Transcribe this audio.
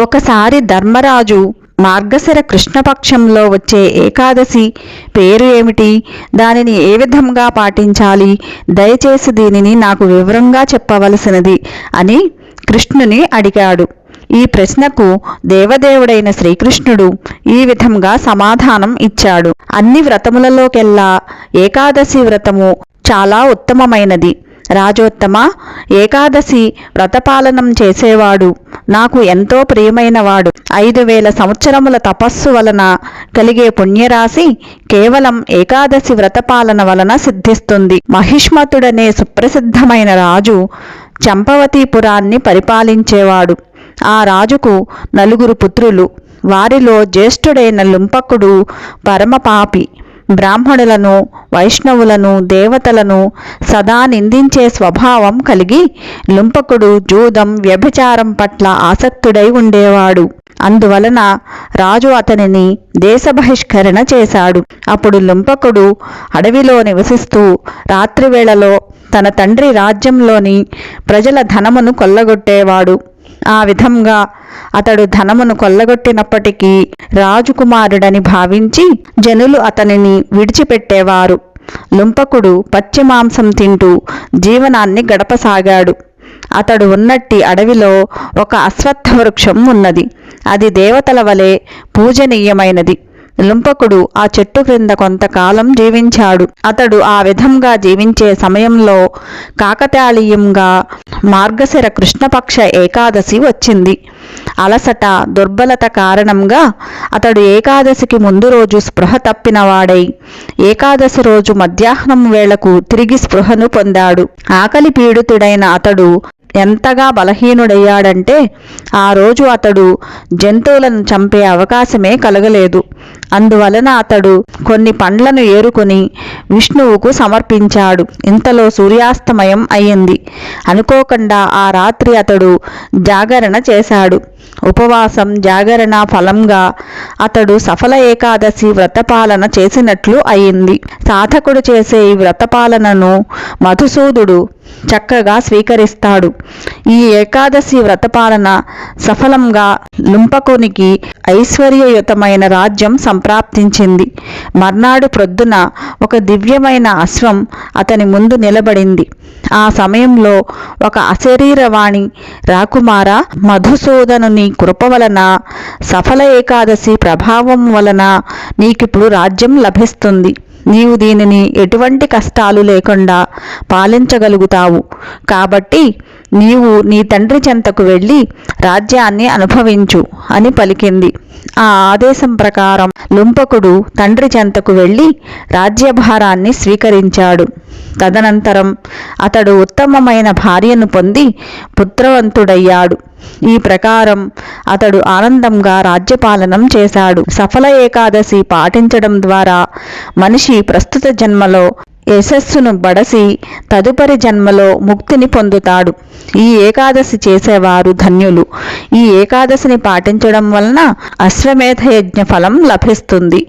ఒకసారి ధర్మరాజు మార్గశిర కృష్ణపక్షంలో వచ్చే ఏకాదశి పేరు ఏమిటి? దానిని ఏ విధంగా పాటించాలి? దయచేసి దీనిని నాకు వివరంగా చెప్పవలసినది అని కృష్ణుని అడిగాడు. ఈ ప్రశ్నకు దేవదేవుడైన శ్రీకృష్ణుడు ఈ విధంగా సమాధానం ఇచ్చాడు. అన్ని వ్రతములలోకెల్లా ఏకాదశి వ్రతము చాలా ఉత్తమమైనది. రాజోత్తమ ఏకాదశి వ్రతపాలనం చేసేవాడు. నాకు ఎంతో ప్రియమైనవాడు. ఐదు వేల సంవత్సరముల తపస్సు వలన కలిగే పుణ్యరాశి కేవలం ఏకాదశి వ్రతపాలన వలన సిద్ధిస్తుంది. మహిష్మతుడనే సుప్రసిద్ధమైన రాజు చంపవతీపురాన్ని పరిపాలించేవాడు. ఆ రాజుకు నలుగురు పుత్రులు. వారిలో జ్యేష్ఠుడైన లుంపకుడు పరమపాపి. బ్రాహ్మణులను వైష్ణవులను దేవతలను సదా నిందించే స్వభావం కలిగి లుంపకుడు జూదం వ్యభిచారం పట్ల ఆసక్తుడై ఉండేవాడు. అందువలన రాజు అతనిని దేశ బహిష్కరణ చేశాడు. అప్పుడు లుంపకుడు అడవిలో నివసిస్తూ రాత్రివేళలో తన తండ్రి రాజ్యంలోని ప్రజల ధనమును కొల్లగొట్టేవాడు. ఆ విధంగా అతడు ధనమును కొల్లగొట్టినప్పటికీ రాజుకుమారుడని భావించి జనులు అతనిని విడిచిపెట్టేవారు. లుంపకుడు పచ్చి మాంసం తింటూ జీవనాన్ని గడపసాగాడు. అతడు ఉన్నట్టి అడవిలో ఒక అశ్వత్థ వృక్షం ఉన్నది. అది దేవతల వలె పూజనీయమైనది. లుంపకుడు ఆ చెట్టు క్రింద కొంతకాలం జీవించాడు. అతడు ఆ విధంగా జీవించే సమయంలో కాకతాళీయంగా మార్గశిర కృష్ణపక్ష ఏకాదశి వచ్చింది. అలసట దుర్బలత కారణంగా అతడు ఏకాదశికి ముందు రోజు స్పృహ తప్పినవాడై ఏకాదశి రోజు మధ్యాహ్నం వేళకు తిరిగి స్పృహను పొందాడు. ఆకలి పీడితుడైన అతడు ఎంతగా బలహీనుడయ్యాడంటే ఆ రోజు అతడు జంతువులను చంపే అవకాశమే కలగలేదు. అందువలన అతడు కొన్ని పండ్లను ఏరుకొని విష్ణువుకు సమర్పించాడు. ఇంతలో సూర్యాస్తమయం అయ్యింది. అనుకోకుండా ఆ రాత్రి అతడు జాగరణ చేశాడు. ఉపవాసం జాగరణ ఫలంగా అతడు సఫల ఏకాదశి వ్రతపాలన చేసినట్లు అయింది సాధకుడు చేసే ఈ వ్రతపాలనను మధుసూదుడు చక్కగా స్వీకరిస్తాడు. ఈ ఏకాదశి వ్రతపాలన సఫలంగా లుంపకునికి ఐశ్వర్యయుతమైన రాజ్యం సంప్రాప్తించింది. మర్నాడు ప్రొద్దున ఒక దివ్యమైన అశ్వం అతని ముందు నిలబడింది. ఆ సమయంలో ఒక అశరీరవాణి రాకుమార మధుసూదనుని కృప వలన సఫల ఏకాదశి ప్రభావం వలన నీకిప్పుడు రాజ్యం లభిస్తుంది. నీవు దీనిని ఎటువంటి కష్టాలు లేకుండా పాలించగలుగుతావు. కాబట్టి నీవు నీ తండ్రి చెంతకు వెళ్ళి రాజ్యాన్ని అనుభవించు అని పలికింది. ఆ ఆదేశం ప్రకారం లుంపకుడు తండ్రి చెంతకు వెళ్ళి రాజ్యభారాన్ని స్వీకరించాడు. తదనంతరం అతడు ఉత్తమమైన భార్యను పొంది పుత్రవంతుడయ్యాడు. ఈ ప్రకారం అతడు ఆనందంగా రాజ్యపాలనం చేశాడు. సఫల ఏకాదశి పాటించడం ద్వారా మనిషి ప్రస్తుత జన్మలో యశస్సును బడసి తదుపరి జన్మలో ముక్తిని పొందుతాడు. ఈ ఏకాదశి చేసేవారు ధన్యులు. ఈ ఏకాదశిని పాటించడం వలన అశ్వమేధ యజ్ఞ ఫలం లభిస్తుంది.